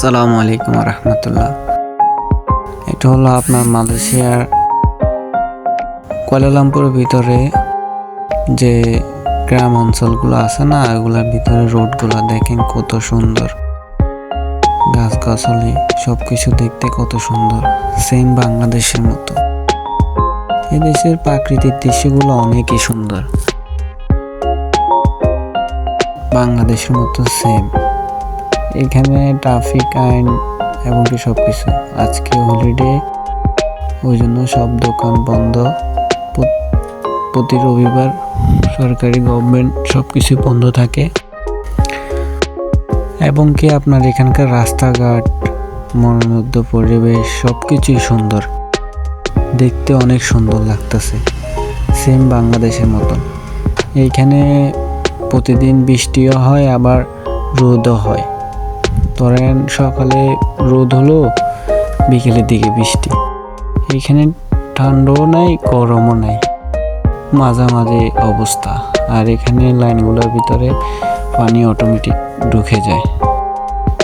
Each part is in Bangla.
আসসালামু আলাইকুম রহমতুল্লাহ। এটা হলো আপনার মালয়েশিয়ার কুয়ালালামপুরের ভিতরে যে গ্রাম অঞ্চলগুলো আছে না, ওগুলোর ভিতরে রোডগুলো দেখেন কত সুন্দর। গাছগাছালি সব কিছু দেখতে কত সুন্দর, সেম বাংলাদেশের মতো। এদেশের প্রাকৃতিক দৃশ্যগুলো অনেকই সুন্দর। বাংলাদেশের মতো সেম। এখানে ট্রাফিক আইন এবং কি সব কিছু আজকে হলিডে ওই জন্য সব দোকান বন্ধ। প্রতি রবিবার সরকারি গভর্নমেন্ট সব কিছু বন্ধ থাকে। এবং কি আপনার এখানকার রাস্তাঘাট, মনোমুগ্ধ পরিবেশ সব কিছুই সুন্দর। দেখতে অনেক সুন্দর লাগতেছে। সেম বাংলাদেশের মতন। এইখানে প্রতিদিন বৃষ্টিও হয়, আবার রোদও হয়। ধরেন সকালে রোদ হলো, বিকেলের দিকে বৃষ্টি। এখানে ঠান্ডাও নাই, গরমও নাই। মাঝামাঝি অবস্থা। আর এখানে লাইনগুলোর ভিতরে পানি অটোমেটিক ঢুকে যায়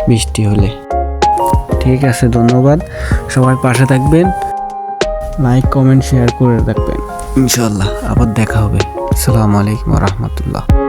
বৃষ্টি হলে। ঠিক আছে, ধন্যবাদ। সবাই পাশে থাকবেন। লাইক কমেন্ট শেয়ার করে রাখবেন। ইনশাল্লাহ আবার দেখা হবে। আসসালামু আলাইকুম রহমতুল্লাহ।